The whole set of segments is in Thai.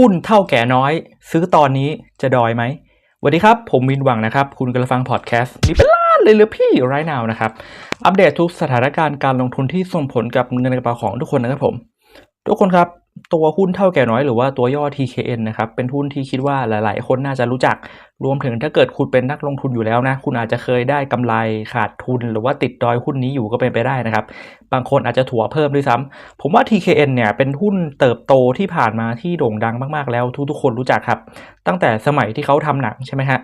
หุ้นเท่าแก่น้อย ซื้อตอนนี้จะดอยไหมสวัสดีครับ ผมวินหวังนะครับ คุณกำลังฟังพอดแคสต์นี่เป็นล้านเลยหรือพี่ไรนาวนะครับ อัปเดตทุกสถานการณ์การลงทุนที่ส่งผลกับเงินในกระเป๋าของทุกคนนะครับผม ทุกคนครับ ตัวหุ้นเท่าแก่น้อยหรือว่าตัวย่อ TKN นะครับ เป็นหุ้นที่คิดว่าหลาย ๆ คนน่าจะรู้จัก รวมถึงถ้าเกิดคุณเป็นนักลงทุนอยู่แล้วนะ คุณอาจจะเคยได้กำไรขาดทุน หรือว่าติดดอยหุ้นนี้อยู่ก็เป็นไปได้นะครับ บางคนอาจจะถัวเพิ่มด้วยซ้ำผมว่า TKN เนี่ยเป็นหุ้นเติบโตที่ผ่านมาที่โด่งดังมาก ๆ แล้วทุก ๆ คนรู้จักครับ ตั้งแต่สมัยที่เขาทำหนังใช่ไหมฮะ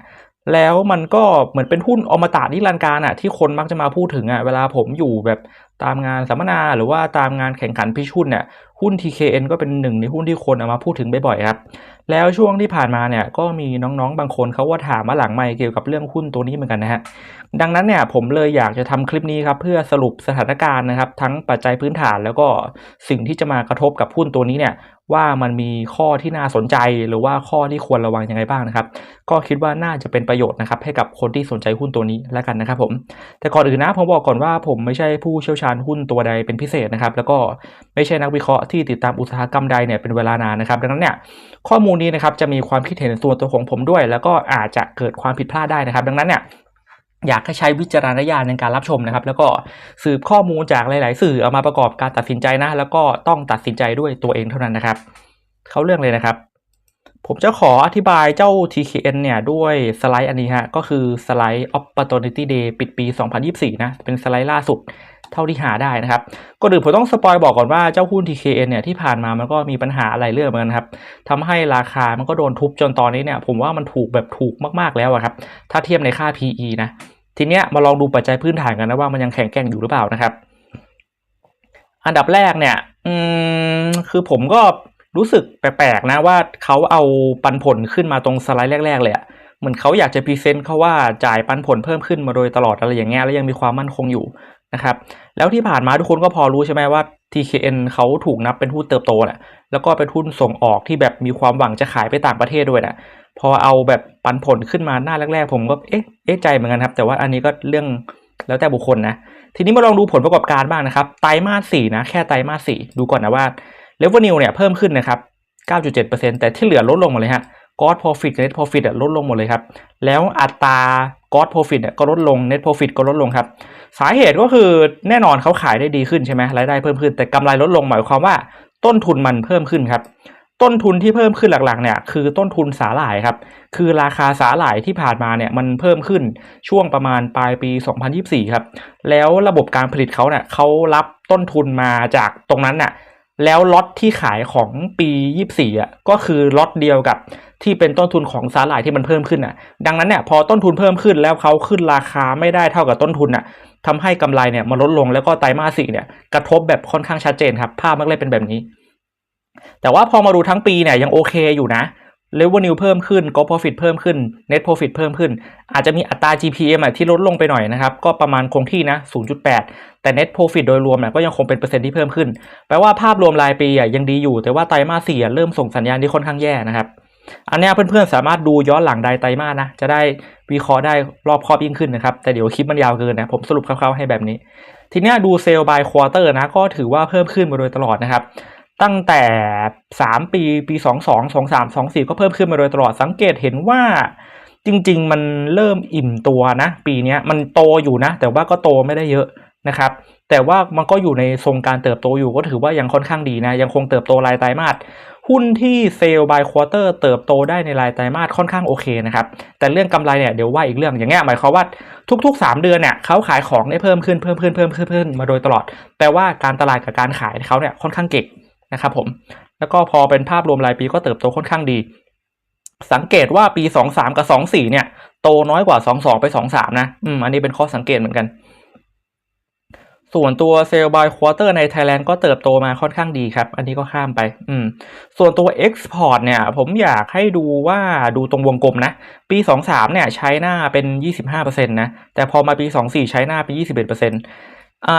แล้วมันก็เหมือนเป็นหุ้นอมตะนิรันดร์การอะที่คนมักจะมาพูดถึงอะเวลาผมอยู่แบบ ตามงานสัมมนาหรือว่าตามงานแข่งขันพิชุนเนี่ยหุ้น TKN ก็เป็นหนึ่งในหุ้นที่คนเอามาพูดถึงบ่อยๆครับ แล้วช่วงที่ผ่านมาเนี่ยก็มีน้องๆ บางคนเขาว่าถามมาหลังไม่เกี่ยวกับเรื่องหุ้นตัวนี้เหมือนกันนะฮะ ดังนั้นเนี่ยผมเลยอยากจะทำคลิปนี้ครับเพื่อสรุปสถานการณ์นะครับ ทั้งปัจจัยพื้นฐานแล้วก็สิ่งที่จะมากระทบกับหุ้นตัวนี้เนี่ยว่ามันมีข้อที่น่าสนใจหรือว่าข้อที่ควรระวังยังไงบ้างนะครับ ก็คิดว่าน่าจะเป็นประโยชน์นะครับให้กับคนที่สนใจหุ้นตัวนี้แล้วกันนะครับผม แต่ก่อนอื่นนะผมบอกก่อนว่าผมไม่ใช่ผู้เชี่ยวชาญหุ้นตัวใดเป็นพิเศษนะครับ แล้วก็ไม่ใช่นักวิเคราะห์ที่ติดตามอุตสาหกรรมใดเนี่ยเป็นเวลานานนะครับ ดังนั้นเนี่ยข้อมูลนี้นะครับจะมีความคิดเห็นส่วนตัวของผมด้วย แล้วก็อาจจะเกิดความผิดพลาดได้นะครับ ดังนั้นเนี่ยอยากให้ใช้วิจารณญาณในการรับชมนะครับ แล้วก็สืบข้อมูลจากหลาย ๆ สื่อเอามาประกอบการตัดสินใจนะ แล้วก็ต้องตัดสินใจด้วยตัวเองเท่านั้นนะครับ เข้าเรื่องเลยนะครับ ผมจะขออธิบายเจ้า TKN เนี่ยด้วยสไลด์อันนี้ฮะก็คือสไลด์ Opportunity Day ปิดปี 2024 นะ เป็นสไลด์ล่าสุด เท่าที่หาได้นะครับก็ดื่นผมต้องสปอยบอกก่อนว่าเจ้าหุ้น TKN เนี่ยที่ผ่านมามันก็มีปัญหาอะไรเรื่องเหมือนกันครับทำให้ราคามันก็โดนทุบจนตอนนี้เนี่ยผมว่ามันถูกแบบถูกมากๆแล้วครับถ้าเทียบในค่า PE นะทีเนี้ยมาลองดูปัจจัยพื้นฐานกันนะว่ามันยังแข็งแกร่งอยู่หรือเปล่านะครับ อันดับแรกเนี่ยอืมคือผมก็รู้สึกแปลกๆนะว่าเขาเอาปันผลขึ้นมาตรงสไลด์แรก ๆ เลยอะ เหมือนเขาอยากจะพรีเซนต์เขาว่าจ่ายปันผลเพิ่มขึ้นมาโดยตลอดอะไรอย่างเงี้ยแล้วยังมีความมั่นคงอยู่นะครับแล้วที่ผ่านมาทุกคนก็พอรู้ใช่ไหมว่า TKN เขาถูกนับเป็นหุ้นเติบโตแหละแล้วก็เป็นหุ้นส่งออกที่แบบมีความหวังจะขายไปต่างประเทศด้วยนะพอเอาแบบปันผลขึ้นมาหน้าแรกๆ ผมก็เอ๊ะเอ๊ะใจเหมือนกันครับ แต่ว่าอันนี้ก็เรื่องแล้วแต่บุคคลนะ ทีนี้มาลองดูผลประกอบการบ้างนะครับ ไตรมาสสี่นะ แค่ไตรมาสสี่ดูก่อนนะว่าเลเวนิวเนี่ยเพิ่มขึ้นนะครับ 9.7%แต่ที่เหลือลดลงหมดเลยฮะ gross profit กับ net profit ลดลงหมดเลยครับ แล้วอัตรา gross profit ก็ลดลง net profit ก็ลดลงครับ สาเหตุก็คือแน่นอนเขาขายได้ดีขึ้นใช่ไหมรายได้เพิ่มขึ้น แต่กำไรลดลงหมายความว่าต้นทุนมันเพิ่มขึ้นครับ ต้นทุนที่เพิ่มขึ้นหลักๆเนี่ยคือต้นทุนสาหร่ายครับ คือราคาสาหร่ายที่ผ่านมาเนี่ยมันเพิ่มขึ้นช่วงประมาณปลายปี 2024 ครับ แล้วระบบการผลิตเขาเนี่ยเขารับต้นทุนมาจากตรงนั้นน่ะ แล้วล็อตที่ขายของปี 24อะก็คือล็อตเดียวกับที่เป็นต้นทุนของสาหร่ายที่มันเพิ่มขึ้นอะ ดังนั้นเนี่ยพอต้นทุนเพิ่มขึ้นแล้วเขาขึ้นราคาไม่ได้เท่ากับต้นทุนอะทำให้กำไรเนี่ยมันลดลงแล้วก็ไตรมาสสี่เนี่ยกระทบแบบค่อนข้างชัดเจนครับ ภาพมันเลยเป็นแบบนี้ แต่ว่าพอมาดูทั้งปีเนี่ยยังโอเคอยู่นะ revenue เพิ่มขึ้น gross profit เพิ่มขึ้น net profit เพิ่มขึ้น อาจจะมีอัตรา GPM ที่ลดลงไปหน่อยนะครับ ก็ประมาณคงที่นะ 0.8 แต่ net profit โดยรวมก็ยังคงเป็นเปอร์เซ็นต์ที่เพิ่มขึ้น แปลว่าภาพรวมรายปียังดีอยู่ แต่ว่าไตรมาสสี่เริ่มส่งสัญญาณที่ค่อนข้างแย่นะครับ อันนี้เพื่อนๆสามารถดูย้อนหลังใดไตรมาสนะ จะได้วิเคราะห์ได้รอบครอบยิ่งขึ้นนะครับ แต่เดี๋ยวคลิปมันยาวเกินนะ ผมสรุปคร่าวๆให้แบบนี้ ทีนี้ดูเซลล์ by quarter นะ ก็ถือว่าเพิ่มขึ้นมาโดยตลอดนะครับ ตั้งแต่ 3 ปีปี 22 23 24 ก็เพิ่มขึ้นมาโดยตลอดสังเกตเห็นว่าจริง ๆ มันเริ่มอิ่มตัวนะ ปีนี้มันโตอยู่นะ แต่ว่าก็โตไม่ได้เยอะนะครับ แต่ว่ามันก็อยู่ในทรงการเติบโตอยู่ก็ถือว่ายังค่อนข้างดีนะ ยังคงเติบโตรายไตรมาสหุ้นที่เซลล์ by quarter เติบโตได้ในรายไตรมาสค่อนข้างโอเคนะครับ แต่เรื่องกำไรเนี่ยเดี๋ยวว่าอีกเรื่องอย่างเงี้ยหมายความว่าทุก ๆ 3 เดือนเนี่ยเขาขายของได้เพิ่มขึ้นเพิ่มขึ้นเพิ่มขึ้นเพิ่มมาโดยตลอดแปลว่าการตลาดกับการขายเขาเนี่ยค่อนข้างเก่ง นะครับผมแล้วก็พอเป็นภาพรวมรายปีก็เติบโตค่อนข้างดี สังเกตว่าปี 23 กับ 24 เนี่ย โตน้อยกว่า 22 ไป 23 นะอืมอันนี้เป็นข้อสังเกตเหมือนกัน ส่วนตัวเซลล์ by quarter ใน Thailand ก็เติบโตมาค่อนข้างดีครับ อันนี้ก็ข้ามไป อืมส่วนตัว export เนี่ย ผมอยากให้ดูว่าดูตรงวงกลมนะ ปี 23 เนี่ยใช้หน้าเป็น 25%นะ แต่พอมาปี 24 ใช้หน้าเป็น 21%อ่า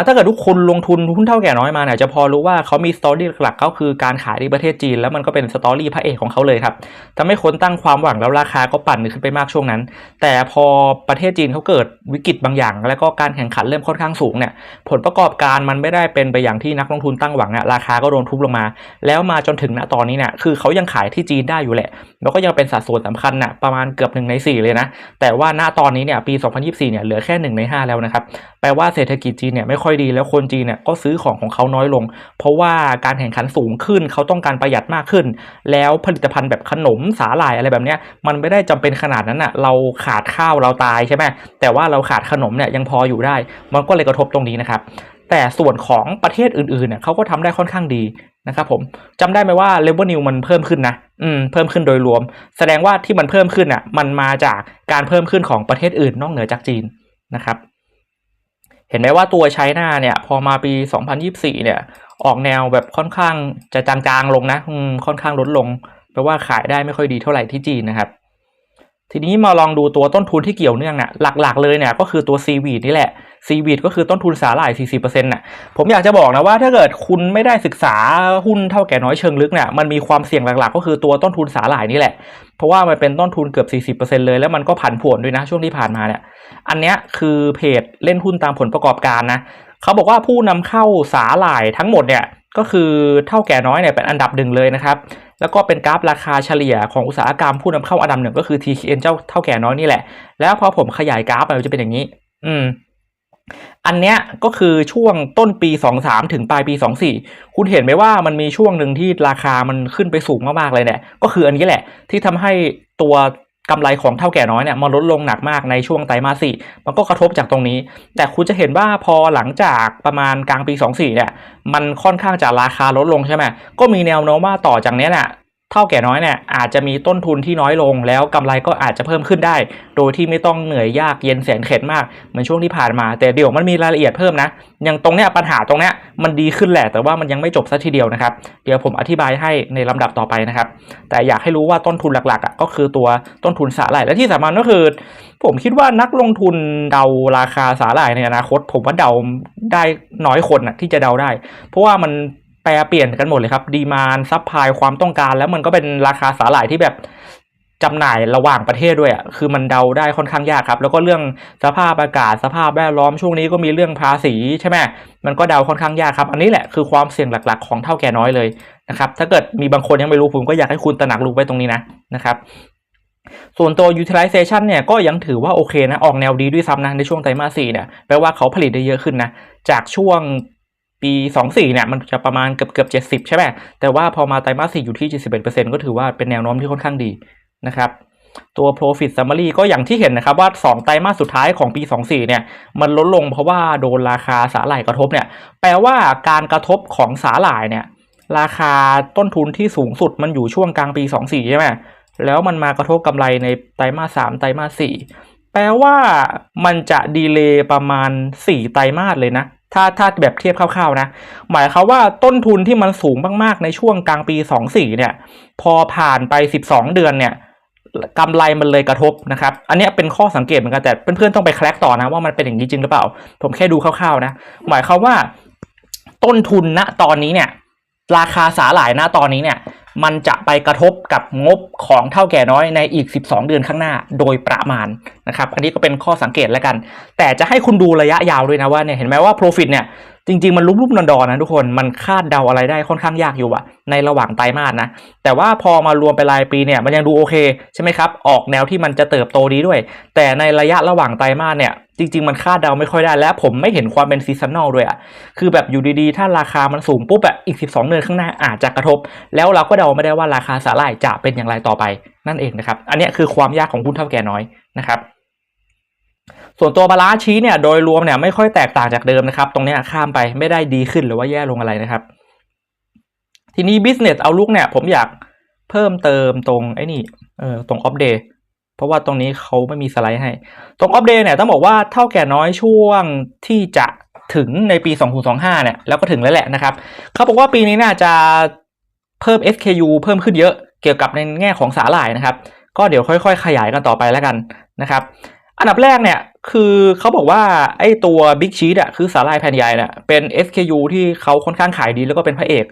ถ้าเกิดทุกคนลงทุนหุ้นเท่าแก่น้อยมาเนี่ยจะพอรู้ว่าเขามีสตอรี่หลักๆก็คือการขายที่ประเทศจีน แล้วมันก็เป็นสตอรี่พระเอกของเขาเลยครับทำให้คนตั้งความหวังแล้วราคาก็ปั่นขึ้นไปมากช่วงนั้น แต่พอประเทศจีนเขาเกิดวิกฤตบางอย่าง แล้วก็การแข่งขันเริ่มค่อนข้างสูงเนี่ยผลประกอบการมันไม่ได้เป็นไปอย่างที่นักลงทุนตั้งหวังอะราคาก็โดนทุบลงมา แล้วมาจนถึงณตอนนี้เนี่ยคือเขายังขายที่จีนได้อยู่แหละ แล้วก็ยังเป็นสัดส่วนสำคัญน่ะประมาณเกือบหนึ่งในสี่เลยนะแต่ว่าณตอนนี้เนี่ยปี 2024เนี่ยเหลือแค่หนึ่งในห้าแล้วนะครับแปลว่าเศรษฐกิจจีนเนี่ยไม่ค่อยดีแล้วคนจีนเนี่ยก็ซื้อของของเขาน้อยลง เพราะว่าการแข่งขันสูงขึ้นเขาต้องการประหยัดมากขึ้น แล้วผลิตภัณฑ์แบบขนมสาหร่ายอะไรแบบเนี้ยมันไม่ได้จำเป็นขนาดนั้นอะเราขาดข้าวเราตายใช่ไหมแต่ว่าเราขาดขนมเนี่ยยังพออยู่ได้ มันก็เลยกระทบตรงนี้นะครับแต่ส่วนของประเทศอื่นๆเนี่ยเขาก็ทำได้ค่อนข้างดีนะครับผมจำได้ไหมว่า revenue มันเพิ่มขึ้นนะอืมเพิ่มขึ้นโดยรวม แสดงว่าที่มันเพิ่มขึ้นอะมันมาจากการเพิ่มขึ้นของประเทศอื่นนอกเหนือจากจีนนะครับ เห็นไหมว่าตัวไชน่าเนี่ย พอมาปี 2024 เนี่ย ออกแนวแบบค่อนข้างจะจางๆลงนะค่อนข้างลดลงแปลว่าขายได้ไม่ค่อยดีเท่าไหร่ที่จีนนะครับ ทีนี้มาลองดูตัวต้นทุนที่เกี่ยวเนื่องน่ะหลักๆเลยเนี่ยก็คือตัวซีวีดนี่แหละซีวีดก็คือต้นทุนสาหร่าย 40%น่ะผมอยากจะบอกนะว่าถ้าเกิดคุณไม่ได้ศึกษาหุ้นเท่าแก่น้อยเชิงลึกเนี่ยมันมีความเสี่ยงหลักๆ ก็คือตัวต้นทุนสาหร่ายนี่แหละ เพราะว่ามันเป็นต้นทุนเกือบ 40%เลยแล้วมันก็ผันผวนด้วยนะช่วงที่ผ่านมาเนี่ยอันเนี้ยคือเพจเล่นหุ้นตามผลประกอบการนะเขาบอกว่าผู้นำเข้าสาหร่ายทั้งหมดเนี่ยก็คือเท่าแก่น้อยเนี่ยเป็นอันดับหนึ่งเลยนะครับ แล้วก็เป็นกราฟราคาเฉลี่ยของอุตสาหกรรมผู้นำเข้าอันดับหนึ่งก็คือ TKN เจ้าเท่าแก่น้อยนี่แหละ แล้วพอผมขยายกราฟไปมันจะเป็นอย่างนี้ อืม อันเนี้ยก็คือช่วงต้นปี 23 ถึงปลายปี 24 คุณเห็นไหมว่ามันมีช่วงหนึ่งที่ราคามันขึ้นไปสูงมากๆเลยเนี่ย ก็คืออันนี้แหละ ที่ทำให้ตัว กำไรของเท่าแก่น้อยเนี่ยมันลดลงหนักมากในช่วงไตรมาสสี่มันก็กระทบจากตรงนี้ แต่คุณจะเห็นว่าพอหลังจากประมาณกลางปี 24เนี่ยมันค่อนข้างจะราคาลดลงใช่ไหมก็มีแนวโน้มว่าต่อจากเนี้ยน่ะ เท่าแก่น้อยเนี่ยอาจจะมีต้นทุนที่น้อยลง แล้วกำไรก็อาจจะเพิ่มขึ้นได้ โดยที่ไม่ต้องเหนื่อยยากเย็นแสนเข็ญมากเหมือนช่วงที่ผ่านมา แต่เดี๋ยวมันมีรายละเอียดเพิ่มนะอย่างตรงเนี้ยปัญหาตรงเนี้ยมันดีขึ้นแหละ แต่ว่ามันยังไม่จบซะทีเดียวนะครับ เดี๋ยวผมอธิบายให้ในลำดับต่อไปนะครับ แต่อยากให้รู้ว่าต้นทุนหลักๆอะก็คือตัวต้นทุนสาหร่ายและที่สำคัญก็คือ ผมคิดว่านักลงทุนเดาราคาสาหร่ายในอนาคต ผมว่าเดาได้น้อยคนอะที่จะเดาได้ เพราะว่ามัน แปรเปลี่ยนกันหมดเลยครับ ดีมานซับพลายความต้องการ แล้วมันก็เป็นราคาสาหร่ายที่แบบจำหน่ายระหว่างประเทศด้วยอะคือมันเดาได้ค่อนข้างยากครับ แล้วก็เรื่องสภาพอากาศสภาพแวดล้อมช่วงนี้ก็มีเรื่องภาษีใช่ไหมมันก็เดาค่อนข้างยากครับ อันนี้แหละคือความเสี่ยงหลักๆ ของเท่าแก่น้อยเลยนะครับ ถ้าเกิดมีบางคนยังไม่รู้ผมก็อยากให้คุณตระหนักรู้ไว้ตรงนี้นะนะครับส่วนตัว utilization เนี่ยก็ยังถือว่าโอเคนะ ออกแนวดีด้วยซ้ำนะ ในช่วงไตรมาสสี่เนี่ยแปลว่าเขาผลิตได้เยอะขึ้นนะ จากช่วง ปี 24 เนี่ย มันจะประมาณเกือบเกือบ70 ใช่ไหมแต่ว่าพอมาไตรมาส 4 อยู่ที่ 71%ก็ถือว่าเป็นแนวโน้มที่ค่อนข้างดีนะครับตัว profit summary ก็อย่างที่เห็นนะครับว่า 2 ไตรมาสสุดท้ายของปี 24 เนี่ย มันลดลงเพราะว่าโดนราคาสาหร่ายกระทบเนี่ย แปลว่าการกระทบของสาหร่ายเนี่ย ราคาต้นทุนที่สูงสุดมันอยู่ช่วงกลางปี 24 ใช่ไหมแล้วมันมากระทบกำไรในไตรมาส 3 ไตรมาส 4 แปลว่ามันจะดีเลย์ประมาณ 4 ไตรมาสเลยนะ ถ้าถ้าแบบเทียบคร่าวๆนะ หมายความว่าต้นทุนที่มันสูงมากๆในช่วงกลางปี 24 เนี่ย พอผ่านไป 12 เดือนเนี่ยกำไรมันเลยกระทบนะครับ อันนี้เป็นข้อสังเกตเหมือนกันแต่เพื่อนๆต้องไปแคลกต่อนะว่ามันเป็นอย่างนี้จริงหรือเปล่า ผมแค่ดูคร่าวๆนะ หมายความว่าต้นทุนณตอนนี้เนี่ย ราคาสาหร่ายณตอนนี้เนี่ยมันจะไปกระทบกับงบของเท่าแก่น้อยในอีก 12 เดือนข้างหน้าโดยประมาณนะครับ อันนี้ก็เป็นข้อสังเกตแล้วกัน แต่จะให้คุณดูระยะยาวด้วยนะว่าเนี่ยเห็นไหมว่า profit เนี่ยจริง ๆ มันลุ่มๆดอนๆนะทุกคนมันคาดเดาอะไรได้ค่อนข้างยากอยู่อะในระหว่างไตรมาสนะ แต่ว่าพอมารวมไปรายปีเนี่ยมันยังดูโอเคใช่ไหมครับ ออกแนวที่มันจะเติบโตดีด้วย แต่ในระยะระหว่างไตรมาสเนี่ย จริง ๆ มันคาดเดาไม่ค่อยได้และผมไม่เห็นความเป็นซีซันแนลด้วยอะคือแบบอยู่ดีๆ ถ้าราคามันสูงปุ๊บอะอีก 12 เดือนข้างหน้าอาจจะกระทบ แล้วเราก็เดาไม่ได้ว่าราคาสาหร่ายจะเป็นอย่างไรต่อไปนั่นเองนะครับ อันนี้คือความยากของหุ้นเท่าแก่น้อยนะครับส่วนตัวบาลานซ์ชี้เนี่ยโดยรวมเนี่ยไม่ค่อยแตกต่างจากเดิมนะครับ ตรงนี้ข้ามไปไม่ได้ดีขึ้นหรือว่าแย่ลงอะไรนะครับ ทีนี้ business outlook เนี่ยผมอยากเพิ่มเติมตรงไอ้นี่เออตรง off day เพราะว่าตรงนี้เขาไม่มีสไลด์ให้ ตรงอัปเดตเนี่ยต้องบอกว่าเท่าแก่น้อยช่วงที่จะถึงในปี 2025 เนี่ยแล้วก็ถึงแล้วแหละนะครับเขาบอกว่าปีนี้น่าจะเพิ่ม SKU เพิ่มขึ้นเยอะเกี่ยวกับในแง่ของสาหร่ายนะครับ ก็เดี๋ยวค่อย ๆ ขยายกันต่อไปแล้วกันนะครับ อันดับแรกเนี่ยคือเขาบอกว่าไอ้ตัว Big Cheat อะคือสาหร่ายแผ่นใหญ่น่ะเป็น SKU ที่เขาค่อนข้างขายดีแล้วก็เป็นพระเอก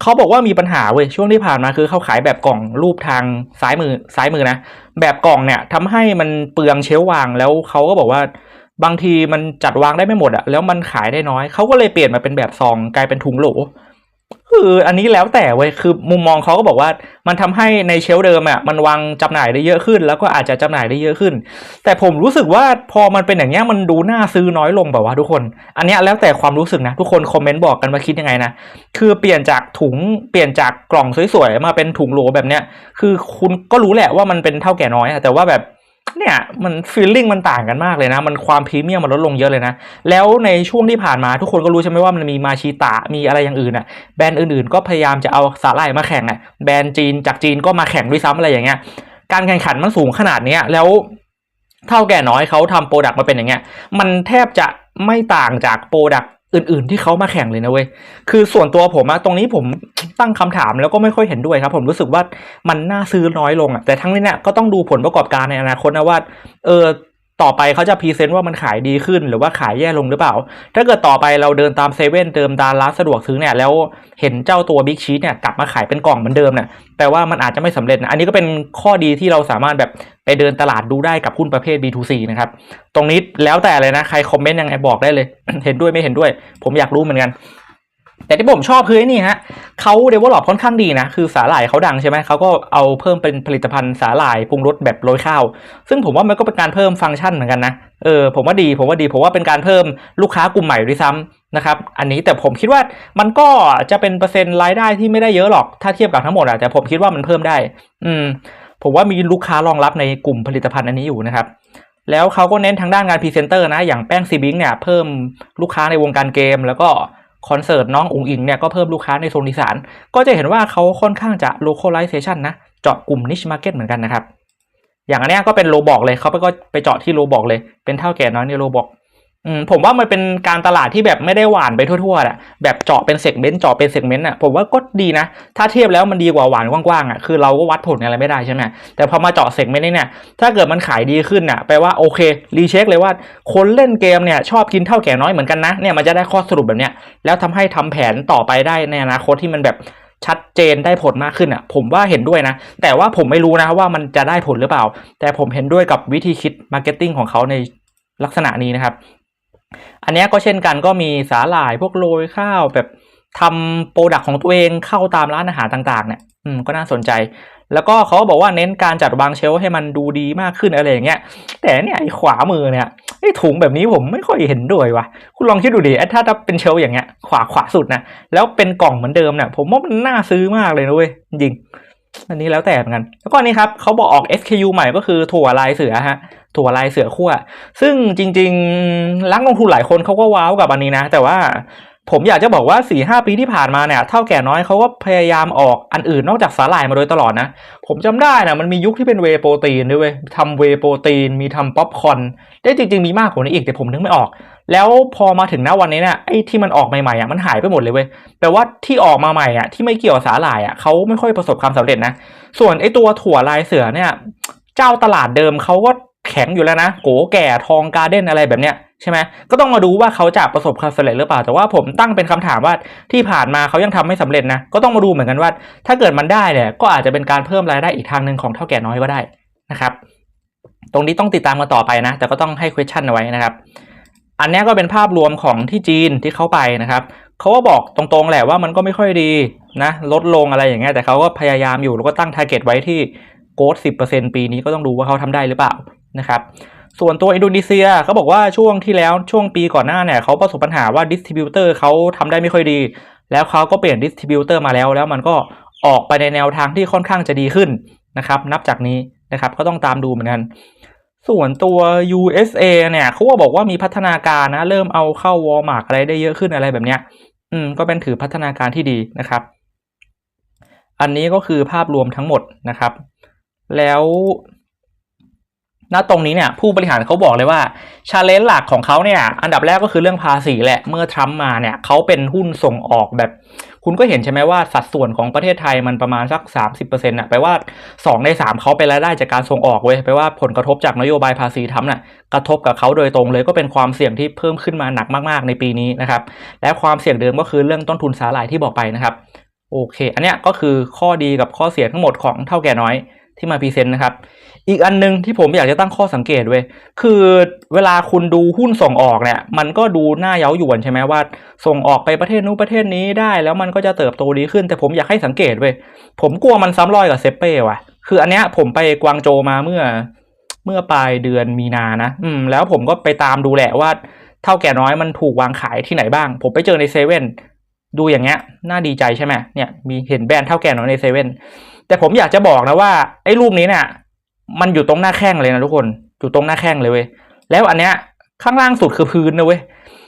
เขาบอกว่ามีปัญหาเว้ยช่วงที่ผ่านมาคือเขาขายแบบกล่องรูปทางซ้ายมือซ้ายมือนะ แบบกล่องเนี่ยทำให้มันเปลืองเชลวางแล้วเขาก็บอกว่าบางทีมันจัดวางได้ไม่หมดอะแล้วมันขายได้น้อยเขาก็เลยเปลี่ยนมาเป็นแบบซองกลายเป็นถุงโหล คืออันนี้แล้วแต่เว้ยคือมุมมองเขาก็บอกว่า มันทำให้ในเชลเดิมอะมันวางจำหน่ายได้เยอะขึ้น แล้วก็อาจจะจำหน่ายได้เยอะขึ้น แต่ผมรู้สึกว่าพอมันเป็นอย่างเงี้ยมันดูน่าซื้อน้อยลงแบบว่าทุกคน อันนี้แล้วแต่ความรู้สึกนะทุกคนคอมเมนต์บอกกันว่าคิดยังไงนะคือเปลี่ยนจากถุงเปลี่ยนจากกล่องสวยๆมาเป็นถุงโหลแบบเนี้ยคือคุณก็รู้แหละว่ามันเป็นเท่าแก่น้อยแต่ว่าแบบ เนี่ยมันฟีลลิ่งมันต่างกันมากเลยนะ มันความพรีเมียมมันลดลงเยอะเลยนะ แล้วในช่วงที่ผ่านมาทุกคนก็รู้ใช่ไหมว่ามันมีมาชิตะมีอะไรอย่างอื่นอะแบรนด์อื่นๆ ก็พยายามจะเอาสาหร่ายมาแข่งอะแบรนด์จีนจากจีนก็มาแข่งด้วยซ้ำอะไรอย่างเงี้ยการแข่งขันมันสูงขนาดเนี้ยแล้วเท่าแก่น้อยเขาทำโปรดักต์มาเป็นอย่างเงี้ยมันแทบจะไม่ต่างจากโปรดักต์ อื่น ๆ ที่เขามาแข่งเลยนะเว้ย คือส่วนตัวผมอะตรงนี้ผมตั้งคำถามแล้วก็ไม่ค่อยเห็นด้วยครับ ผมรู้สึกว่ามันน่าซื้อน้อยลงอะแต่ทั้งนี้เนี่ยก็ต้องดูผลประกอบการในอนาคตนะว่า เออ ต่อไปเขาจะพรีเซนต์ว่ามันขายดีขึ้นหรือว่าขายแย่ลงหรือเปล่า ถ้าเกิดต่อไปเราเดินตามเซเว่นเติมตามร้านสะดวกซื้อเนี่ยแล้วเห็นเจ้าตัวบิ๊กชี t เนี่ยกลับมาขายเป็นกล่องเหมือนเดิมเนี่ยแปลว่ามันอาจจะไม่สำเร็จนะอันนี้ก็เป็นข้อดีที่เราสามารถแบบไปเดินตลาดดูได้กับหุ้นประเภท B2C นะครับตรงนี้แล้วแต่เลยนะใครคอมเมนต์ยังไงบอกได้เลย เห็นด้วยไม่เห็นด้วย ผมอยากรู้เหมือนกัน แต่ที่ผมชอบคือนี่ฮะเขาเดเวลลอปค่อนข้างดีนะ คือสาหร่ายเขาดังใช่ไหมเขาก็เอาเพิ่มเป็นผลิตภัณฑ์สาหร่ายปรุงรสแบบโรยข้าว ซึ่งผมว่ามันก็เป็นการเพิ่มฟังก์ชันเหมือนกันนะ เออผมว่าดีผมว่าดีผมว่าเป็นการเพิ่มลูกค้ากลุ่มใหม่ด้วยซ้ำนะครับ อันนี้แต่ผมคิดว่ามันก็จะเป็นเปอร์เซ็นต์รายได้ที่ไม่ได้เยอะหรอก ถ้าเทียบกับทั้งหมดอะแต่ผมคิดว่ามันเพิ่มได้ อืม ผมว่ามีลูกค้ารองรับในกลุ่มผลิตภัณฑ์อันนี้อยู่นะครับแล้วเขาก็เน้นทางด้านงานพรีเซนเตอร์นะ อย่างแป้งซีบิงเนี่ยเพิ่มลูกค้าในวงการเกม แล้วก็ คอนเสิร์ตน้องอุงอิงเนี่ยก็เพิ่มลูกค้าในโซนอีสาน ก็จะเห็นว่าเขาค่อนข้างจะ localization นะ เจาะกลุ่ม niche market เหมือนกันนะครับ อย่างอันนี้ก็เป็นโลบอกเลยเขาไปก็ไปเจาะที่โลบอกเลย เป็นเท่าแก่น้อยในโลบอก ผมว่ามันเป็นการตลาดที่แบบไม่ได้หวานไปทั่วๆอะแบบเจาะเป็นเซกเมนต์เจาะเป็นเซกเมนต์อะผมว่าก็ดีนะ ถ้าเทียบแล้วมันดีกว่าหวานกว้างๆอะคือเราก็วัดผลอะไรไม่ได้ใช่ไหมแต่พอมาเจาะเซกเมนต์เนี่ยถ้าเกิดมันขายดีขึ้นอะแปลว่าโอเครีเช็คเลยว่าคนเล่นเกมเนี่ยชอบกินเท่าแก่น้อยเหมือนกันนะเนี่ยมันจะได้ข้อสรุปแบบเนี้ยแล้วทำให้ทำแผนต่อไปได้ในอนาคตที่มันแบบชัดเจนได้ผลมากขึ้นอะ ผมว่าเห็นด้วยนะ แต่ว่าผมไม่รู้นะว่ามันจะได้ผลหรือเปล่า แต่ผมเห็นด้วยกับวิธีคิดมาร์เก็ตติ้งของเขาในลักษณะนี้นะครับ อันนี้ก็เช่นกันก็มีสาหร่ายพวกโรยข้าวแบบทำโปรดักของตัวเองเข้าตามร้านอาหารต่างๆ เนี่ยอืมก็น่าสนใจ แล้วก็เขาบอกว่าเน้นการจัดวางเชลให้มันดูดีมากขึ้นอะไรอย่างเงี้ย แต่เนี่ยไอ้ขวามือเนี่ยไอ้ถุงแบบนี้ผมไม่ค่อยเห็นด้วยว่ะ คุณลองคิดดูดิถ้าถ้าเป็นเชลอย่างเงี้ย ขวาขวาสุดนะ แล้วเป็นกล่องเหมือนเดิมเนี่ยผมว่ามันน่าซื้อมากเลยนะเว้ยจริง อันนี้แล้วแต่เหมือนกัน แล้วก็นี่ครับเขาบอกออก SKU ใหม่ก็คือถั่วลายเสือฮะ ถั่วลายเสือขั้ว ซึ่งจริงๆนักลงทุนหลายคนเขาก็ว้าวกับอันนี้นะ แต่ว่าผมอยากจะบอกว่า4ี่หปีที่ผ่านมาเนี่ยเท่าแก่น้อยเขาก็พยายามออกอันอื่นนอกจากสาหร่ายมาโดยตลอดนะ ผมจำได้นะมันมียุคที่เป็นเวโปรตีนด้วยเวยทำเวโปรตีน มีทำป๊อปคอนได้จริง ๆ มีมากกว่านี้อีกแต่ผมนึกไม่ออก แล้วพอมาถึงณวันนี้เนี่ยไอ้ที่มันออกใหม่ๆอะมันหายไปหมดเลยเว้ยแปลว่าที่ออกมาใหม่อะที่ไม่เกี่ยวสาหร่ายอะเขาไม่ค่อยประสบความสำเร็จนะ ส่วนไอ้ตัวถั่วลายเสือเนี่ย เจ้าตลาดเดิมเขาก็แข็งอยู่แล้วนะโกแก่ทองการ์เด้นอะไรแบบเนี้ยใช่ไหมก็ต้องมาดูว่าเขาจะประสบความสำเร็จหรือเปล่า แต่ว่าผมตั้งเป็นคำถามว่าที่ผ่านมาเขายังทำไม่สำเร็จนะ ก็ต้องมาดูเหมือนกันว่า ถ้าเกิดมันได้เนี่ยก็อาจจะเป็นการเพิ่มรายได้อีกทางหนึ่งของเท่าแก่น้อยก็ได้นะครับ ตรงนี้ต้องติดตามกันต่อไปนะ แต่ก็ต้องให้ question เอาไว้นะครับ อันนี้ก็เป็นภาพรวมของที่จีนที่เขาไปนะครับเขาก็บอกตรงๆแหละว่ามันก็ไม่ค่อยดีนะลดลงอะไรอย่างเงี้ยแต่เขาก็พยายามอยู่แล้วก็ตั้ง target ไว้ที่โกดสิปีนี้ก็ต้องดูว่าเขาทำได้หรือเปล่านะครับส่วนตัวอินโดนีเซียเขาบอกว่าช่วงที่แล้วช่วงปีก่อนหน้าเนี่ยเขาประสบปัญหาว่าดิสติบิวเตอร์เขาทำได้ไม่ค่อยดี แล้วเขาก็เปลี่ยนดิสติบิวเตอร์มาแล้ว แล้วมันก็ออกไปในแนวทางที่ค่อนข้างจะดีขึ้นนะครับนับจากนี้นะครับก็ต้องตามดูเหมือนกัน ส่วนตัว USA เนี่ยเขาก็บอกว่ามีพัฒนาการนะ เริ่มเอาเข้าวอลมาร์กอะไรได้เยอะขึ้นอะไรแบบเนี้ย อืม ก็เป็นถือพัฒนาการที่ดีนะครับ อันนี้ก็คือภาพรวมทั้งหมดนะครับ แล้วณตรงนี้เนี่ยผู้บริหารเขาบอกเลยว่าชาเลนจ์หลักของเขาเนี่ย อันดับแรกก็คือเรื่องภาษีแหละ เมื่อทรัมป์มาเนี่ยเขาเป็นหุ้นส่งออกแบบ คุณก็เห็นใช่ไหมว่าสัดส่วนของประเทศไทยมันประมาณสัก 30%อะแปลว่า 2 ใน 3เขาเป็นรายได้จากการส่งออกเว้ยแปลว่าผลกระทบจากนโยบายภาษีทำน่ะกระทบกับเขาโดยตรงเลยก็เป็นความเสี่ยงที่เพิ่มขึ้นมาหนักมากๆในปีนี้นะครับและความเสี่ยงเดิมก็คือเรื่องต้นทุนสาหร่ายที่บอกไปนะครับโอเค อันเนี้ยก็คือข้อดีกับข้อเสียทั้งหมดของเท่าแก่น้อย ที่มาพรีเซนต์นะครับ อีกอันหนึงที่ผมอยากจะตั้งข้อสังเกตเว้ยคือเวลาคุณดูหุ้นส่งออกเนี่ย มันก็ดูน่าเย้าหยวนใช่ไหมว่า ส่งออกไปประเทศนู้นประเทศนี้ได้ แล้วมันก็จะเติบโตดีขึ้น แต่ผมอยากให้สังเกตเว้ยผมกลัวมันซ้ำรอยกับเซเป้ว่ะ คืออันเนี้ยผมไปกวางโจมาเมื่อ เมื่อปลายเดือนมีนานะ อืม แล้วผมก็ไปตามดูแหละว่าเท่าแก่น้อยมันถูกวางขายที่ไหนบ้าง ผมไปเจอในเซเว่นดูอย่างเงี้ยน่าดีใจใช่ไหมเนี่ยมีเห็นแบรนด์เท่าแก่น้อยในเซเว่น แต่ผมอยากจะบอกนะว่าไอ้รูปนี้เนี่ยมันอยู่ตรงหน้าแข้งเลยนะทุกคนอยู่ตรงหน้าแข้งเลยเว้ยแล้วอันเนี้ยข้างล่างสุดคือพื้นนะเว้ย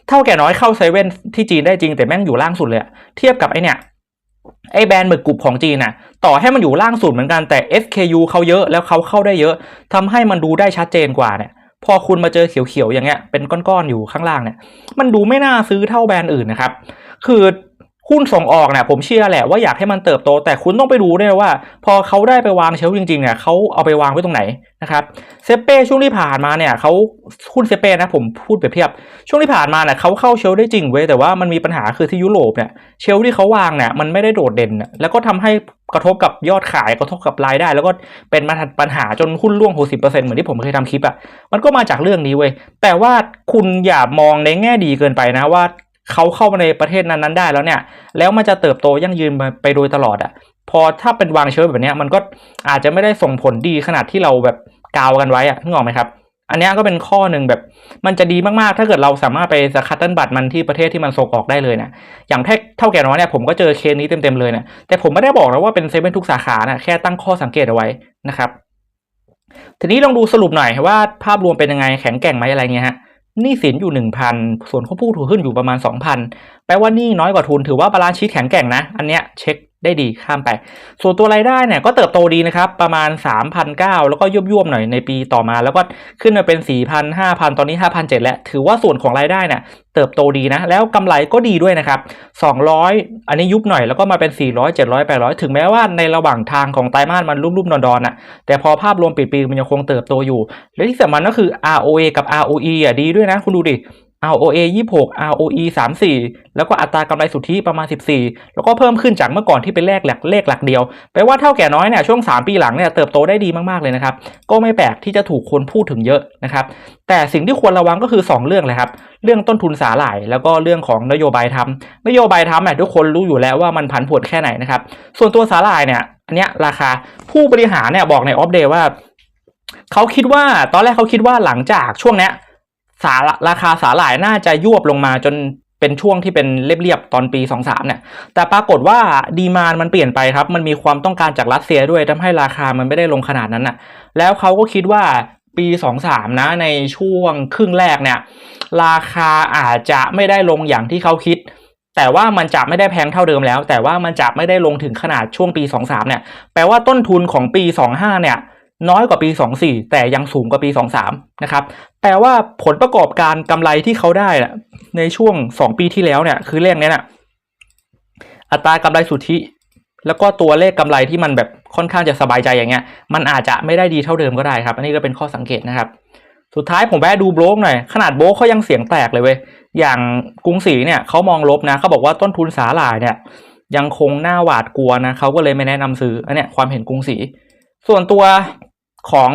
เท่าแก่น้อยเข้าเซเว่นที่จีนได้จริงแต่แม่งอยู่ล่างสุดเลยเทียบกับไอเนี่ยไอแบรนด์หมึกกรุบของจีนน่ะ ต่อให้มันอยู่ล่างสุดเหมือนกันแต่ SKU เขาเยอะแล้วเขาเข้าได้เยอะทำให้มันดูได้ชัดเจนกว่าเนี่ยพอคุณมาเจอเขียวๆอย่างเงี้ยเป็นก้อนๆอยู่ข้างล่างเนี่ย มันดูไม่น่าซื้อเท่าแบรนด์อื่นนะครับ คือ หุ้นส่งออกเนี่ยผมเชื่อแหละว่าอยากให้มันเติบโต แต่คุณต้องไปดูด้วยว่า พอเขาได้ไปวางเชลฟ์จริงๆเนี่ยเขาเอาไปวางไว้ตรงไหนนะครับเซเป้ช่วงที่ผ่านมาเนี่ยเขาหุ้นเซเป้นะผมพูดเปรียบเทียบ ช่วงที่ผ่านมาเนี่ยเขาเข้าเชลฟ์ได้จริงเว้ยแต่ว่ามันมีปัญหาคือที่ยุโรปเนี่ยเชลฟ์ที่เขาวางเนี่ยมันไม่ได้โดดเด่น แล้วก็ทำให้กระทบกับยอดขายกระทบกับรายได้ แล้วก็เป็นปัญหาจนหุ้นร่วง 60%เหมือนที่ผมเคยทำคลิปอะ่ะมันก็มาจากเรื่องนี้เว้ยแต่ว่าคุณอย่ามองในแง่ดีเกินไปนะว่า เขาเข้ามาในประเทศนั้นๆได้แล้วเนี่ย แล้วมันจะเติบโตยั่งยืนไปโดยตลอดอะ่ะพอถ้าเป็นวางเชิญแบบเนี้ยมันก็อาจจะไม่ได้ส่งผลดีขนาดที่เราแบบกาวกันไว้อะนึกออกไหมครับ อันนี้ก็เป็นข้อหนึ่งแบบมันจะดีมากๆ ถ้าเกิดเราสามารถไปสคัตเติลบัตรมันที่ประเทศที่มันส่งออกได้เลยนะอย่างแท้เท่าแก่น้อยเนี่ยผมก็เจอเคสนี้เต็มๆเลยนะแต่ผมไม่ได้บอกนะว่าเป็นเซเว่นทุกสาขานะแค่ตั้งข้อสังเกตเอาไว้นะครับ ทีนี้ลองดูสรุปหน่อยว่าภาพรวมเป็นยังไงแข็งแกร่งไหมอะไรเงี้ยฮะ หนี้สินอยู่หนึ่งพันส่วนข้อผู้ถือขึ้นอยู่ประมาณสองพันแปลว่านี่น้อยกว่าทุนถือว่าบาลานซ์ชีตแข็งแกร่งนะ อันเนี้ยเช็ค ได้ดีข้ามไป ส่วนตัวรายได้เนี่ยก็เติบโตดีนะครับ ประมาณ3,900แล้วก็ยุบยวมหน่อยในปีต่อมา แล้วก็ขึ้นมาเป็น 4,000 5,000 ตอนนี้5,700แล้ว ถือว่าส่วนของรายได้เนี่ยเติบโตดีนะ แล้วกำไรก็ดีด้วยนะครับ 200 อันนี้ยุบหน่อยแล้วก็มาเป็น 400 700 800 ถึงแม้ว่าในระหว่างทางของไตรมาสมันรุ่มๆดอนๆน่ะแต่พอภาพรวมปิดปีมันยังคงเติบโตอยู่ และที่สำคัญก็คือ ROA กับ ROE อะดีด้วยนะคุณดูดิ ROA 26 ROE 34 แล้วก็อัตรากำไรสุทธิประมาณ 14 แล้วก็เพิ่มขึ้นจากเมื่อก่อนที่เป็นเลขหลักเลขหลักเดียวแปลว่าเท่าแก่น้อยเนี่ยช่วง 3 ปีหลังเนี่ยเติบโตได้ดีมากๆเลยนะครับ ก็ไม่แปลกที่จะถูกคนพูดถึงเยอะนะครับ แต่สิ่งที่ควรระวังก็คือ 2 เรื่องเลยครับ เรื่องต้นทุนสาหร่าย แล้วก็เรื่องของนโยบายทำนโยบายทำเนี่ยทุกคนรู้อยู่แล้วว่ามันผันผวนแค่ไหนนะครับ ส่วนตัวสาหร่ายเนี่ยอันเนี้ยราคาผู้บริหารเนี่ยบอกในออฟเดย์ว่าเขาคิดว่าตอนแรกเขาคิดว่าหลังจากช่วงเนี้ย สาราคาสาหร่ายน่าจะยวบลงมาจนเป็นช่วงที่เป็นเรียบๆตอนปี 23 เนี่ย แต่ปรากฏว่าดีมานมันเปลี่ยนไปครับ มันมีความต้องการจากรัสเซียด้วยทำให้ราคามันไม่ได้ลงขนาดนั้นน่ะ แล้วเขาก็คิดว่าปี 23 นะในช่วงครึ่งแรกเนี่ย ราคาอาจจะไม่ได้ลงอย่างที่เขาคิด แต่ว่ามันจะไม่ได้แพงเท่าเดิมแล้ว แต่ว่ามันจะไม่ได้ลงถึงขนาดช่วงปี 23 เนี่ย แปลว่าต้นทุนของปี 25 เนี่ย น้อยกว่าปี 24 แต่ยังสูงกว่าปี 23 นะครับ แปลว่าผลประกอบการกำไรที่เขาได้นะในช่วง 2 ปีที่แล้วเนี่ย คือเลขเนี้นะอัตรากำไรสุทธิ แล้วก็ตัวเลขกำไรที่มันแบบค่อนข้างจะสบายใจอย่างเงี้ย มันอาจจะไม่ได้ดีเท่าเดิมก็ได้ครับ อันนี้ก็เป็นข้อสังเกตนะครับ สุดท้ายผมแวะดูโบรกหน่อย ขนาดโบรกเขายังเสียงแตกเลยเว้ย อย่างกรุงศรีเนี่ยเขามองลบนะเขาบอกว่าต้นทุนสาหร่ายเนี่ย ยังคงหน้าหวาดกลัวนะเขาก็เลยไม่แนะนำซื้อ อันเนี้ยความเห็นกรุงศรี ส่วนตัว ของ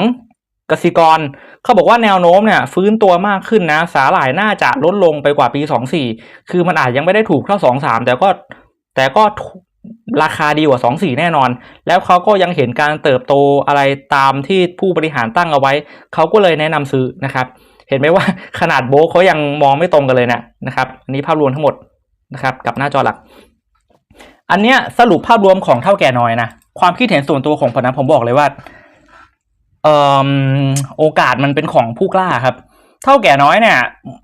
กสิกรเขาบอกว่าแนวโน้มเนี่ยฟื้นตัวมากขึ้นนะ สาหร่ายน่าจะลดลงไปกว่าปี 24 คือมันอาจยังไม่ได้ถูกเท่า 23 แต่ก็แต่ก็ราคาดีกว่า 24 แน่นอน แล้วเขาก็ยังเห็นการเติบโตอะไรตามที่ผู้บริหารตั้งเอาไว้ เขาก็เลยแนะนำซื้อนะครับ เห็นไหมว่าขนาดโบเขายังมองไม่ตรงกันเลยนะนะครับอันนี้ภาพรวมทั้งหมดนะครับกับหน้าจอหลัก อันเนี้ยสรุปภาพรวมของเท่าแก่น้อยนะความคิดเห็นส่วนตัวของผมนะผมบอกเลยว่า โอกาสมันเป็นของผู้กล้าครับ เท่าแก่น้อยเนี่ย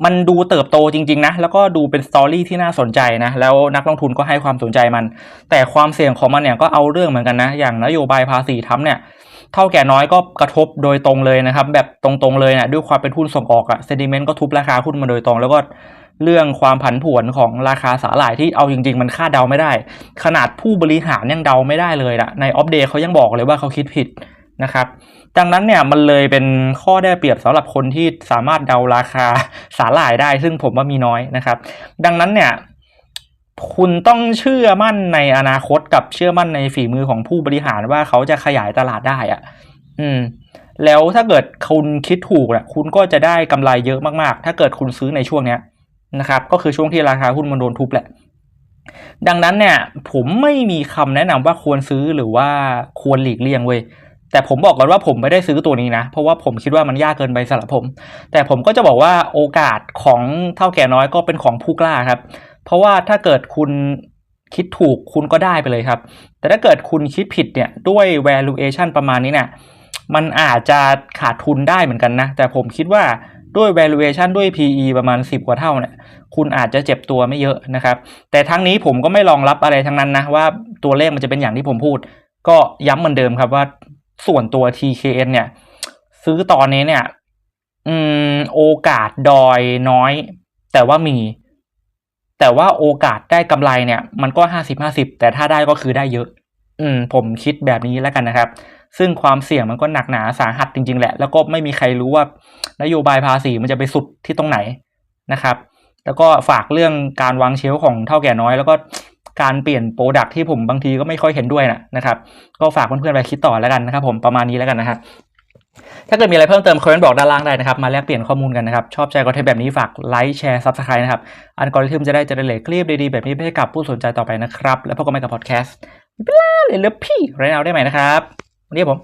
มันดูเติบโตจริงๆนะแล้วก็ดูเป็นสตอรี่ที่น่าสนใจนะแล้วนักลงทุนก็ให้ความสนใจมัน แต่ความเสี่ยงของมันเนี่ยก็เอาเรื่องเหมือนกันนะ อย่างนโยบายภาษีทำเนี่ยเท่าแก่น้อยก็กระทบโดยตรงเลยนะครับ แบบตรงๆเลยนะด้วยความเป็นหุ้นส่งออกอะเซนิเมนต์ก็ทุบราคาหุ้นมาโดยตรง แล้วก็เรื่องความผันผวนของราคาสาหร่ายที่เอาจริง ๆ มันคาดเดาไม่ได้ ขนาดผู้บริหารยังเดาไม่ได้เลยนะในออฟเดย์เขายังบอกเลยว่าเขาคิดผิด นะครับ ดังนั้นเนี่ยมันเลยเป็นข้อได้เปรียบสำหรับคนที่สามารถเดาราคาสาหร่ายได้ ซึ่งผมว่ามีน้อยนะครับ ดังนั้นเนี่ยคุณต้องเชื่อมั่นในอนาคตกับเชื่อมั่นในฝีมือของผู้บริหารว่าเขาจะขยายตลาดได้อะอืม แล้วถ้าเกิดคุณคิดถูกเนี่ยคุณก็จะได้กำไรเยอะมากๆ ถ้าเกิดคุณซื้อในช่วงเนี้ยนะครับ ก็คือช่วงที่ราคาหุ้นมันโดนทุบแหละ ดังนั้นเนี่ย ผมไม่มีคำแนะนำว่าควรซื้อหรือว่าควรหลีกเลี่ยงเว้ย แต่ผมบอกก่อนว่าผมไม่ได้ซื้อตัวนี้นะ เพราะว่าผมคิดว่ามันยากเกินไปสำหรับผม แต่ผมก็จะบอกว่าโอกาสของเท่าแก่น้อยก็เป็นของผู้กล้าครับ เพราะว่าถ้าเกิดคุณคิดถูกคุณก็ได้ไปเลยครับ แต่ถ้าเกิดคุณคิดผิดเนี่ยด้วย valuation ประมาณนี้เนี่ยมันอาจจะขาดทุนได้เหมือนกันนะ แต่ผมคิดว่าด้วย valuation ด้วย PE ประมาณ 10 กว่าเท่าเนี่ยคุณอาจจะเจ็บตัวไม่เยอะนะครับ แต่ทั้งนี้ผมก็ไม่รองรับอะไรทั้งนั้นนะว่าตัวเลขมันจะเป็นอย่างที่ผมพูด ก็ย้ำเหมือนเดิมครับว่า ส่วนตัว TKN เนี่ย ซื้อตอนนี้เนี่ย อืม โอกาสดอยน้อย แต่ว่ามี แต่ว่าโอกาสได้กำไรเนี่ย มันก็ห้าสิบห้าสิบแต่ถ้าได้ก็คือได้เยอะ อืม ผมคิดแบบนี้แล้วกันนะครับ ซึ่งความเสี่ยงมันก็หนักหนาสาหัสจริง ๆ แหละ แล้วก็ไม่มีใครรู้ว่านโยบายภาษีมันจะไปสุดที่ตรงไหนนะครับ แล้วก็ฝากเรื่องการวางเชลของเท่าแก่น้อยแล้วก็ การเปลี่ยนโปรดักที่ผมบางทีก็ไม่ค่อยเห็นด้วยนะนะครับ ก็ฝากเพื่อนๆไปคิดต่อแล้วกันนะครับ ผมประมาณนี้แล้วกันนะครับถ้าเกิดมีอะไรเพิ่มเติมคอมเมนต์บอกด้านล่างได้นะครับ มาแลกเปลี่ยนข้อมูลกันนะครับ ชอบใจคอนเทนต์แบบนี้ฝากไลค์แชร์ซับสไครต์นะครับ อันกอริทึมจะได้เจะได้เลคลิปดีๆ แบบนี้ให้กับผู้สนใจต่อไปนะครับ แล้วพบกันใหม่กับพอดแคสต์ไม่เป็นไรเลยเลิฟพี่ไรเอาได้ไหมนะครับวันนี้ผม